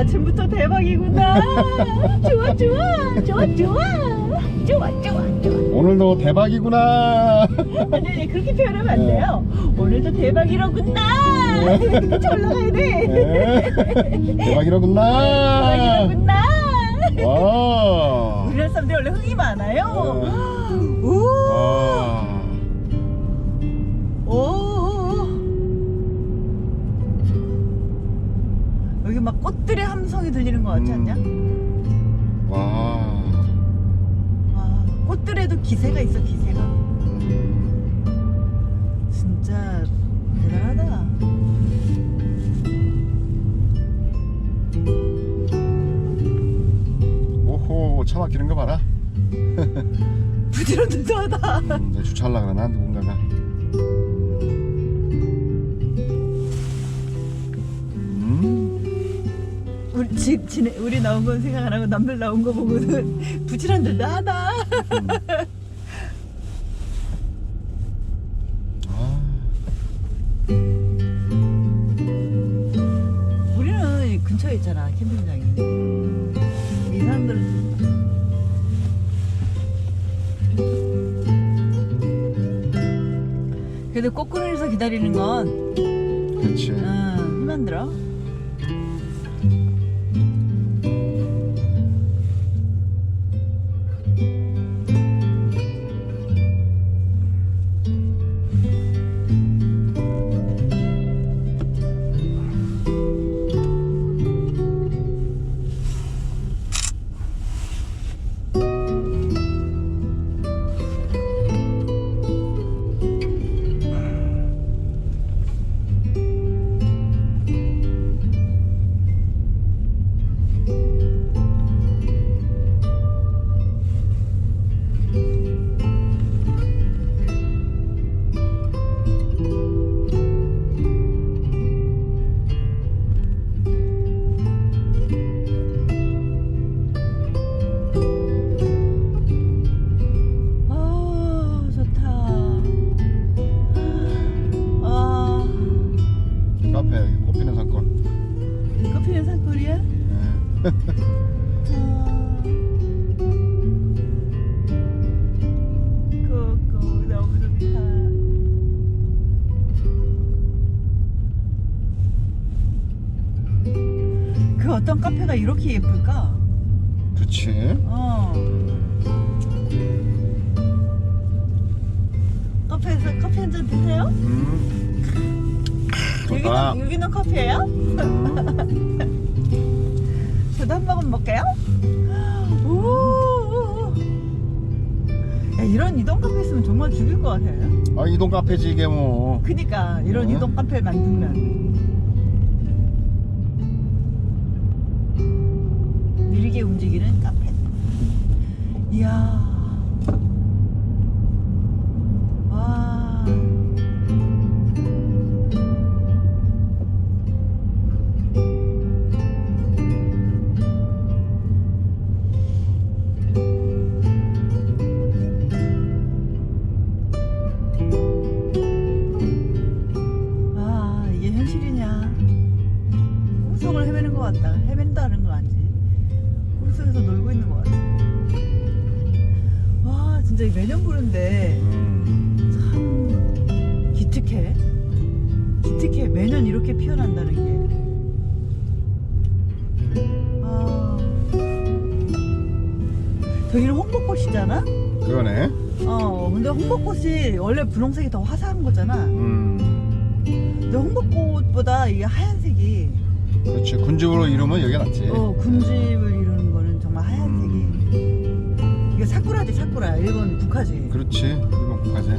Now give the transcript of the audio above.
아침부터 대박이구나. 좋아, 좋아, 좋아, 좋아. 좋아, 좋아, 좋아. 오늘도 대박이구나. 아니, 아니, 그렇게 표현하면 안 돼요. 오늘도 대박이로구나. 절로 가야 돼. 네. 대박이로구나. 대박이로구나. 와. 우리나라 사람들이 원래 흥이 많아요. 네. 오, 여기 막 꽃들의 함성이 들리는 것 같지 않냐? 음. 와. 와, 꽃들에도 기세가 있어, 기세가. 진짜 대단하다. 오호 차 막히는 거 봐라. 부지런도 하다. 음, 내 주차하려 그러나 누군가가. 음. 우리 지, 지, 우리 나온 건 생각 안 하고 남들 나온 거 보고는 부지런도 하다. 아. 우리는 근처에 있잖아, 캠핑장이. 이 사람들은 그래도 꽃그늘에서 기다리는 건 그렇지. 어, 힘안 들어. 고고 너무 좋다. 그 어떤 카페가 이렇게 예쁠까? 그렇지. 어. 카페에서 커피 한 잔 드세요? 음. 좋다. 여기는 여기는 커피예요? 음. 저도 한 모금 먹게요. 오. 야, 이런 이동 카페 있으면 정말 죽일 것 같아요. 아 이동 카페지 이게 뭐. 그니까 이런 어? 이동 카페 만들면 느리게 움직이는 카페. 이야. 이 매년 보는데 음. 참 기특해 기특해 매년 이렇게 피어난다는 게 아, 저기는 홍보꽃이잖아 그러네. 어 근데 홍보꽃이 원래 분홍색이 더 화사한 거잖아 음. 근데 홍보꽃보다 이게 하얀색이 그렇지. 군집으로 이루면 여기가 낫지. 어, 군집 사쿠라 일본 북화지. 그렇지 일본 국화제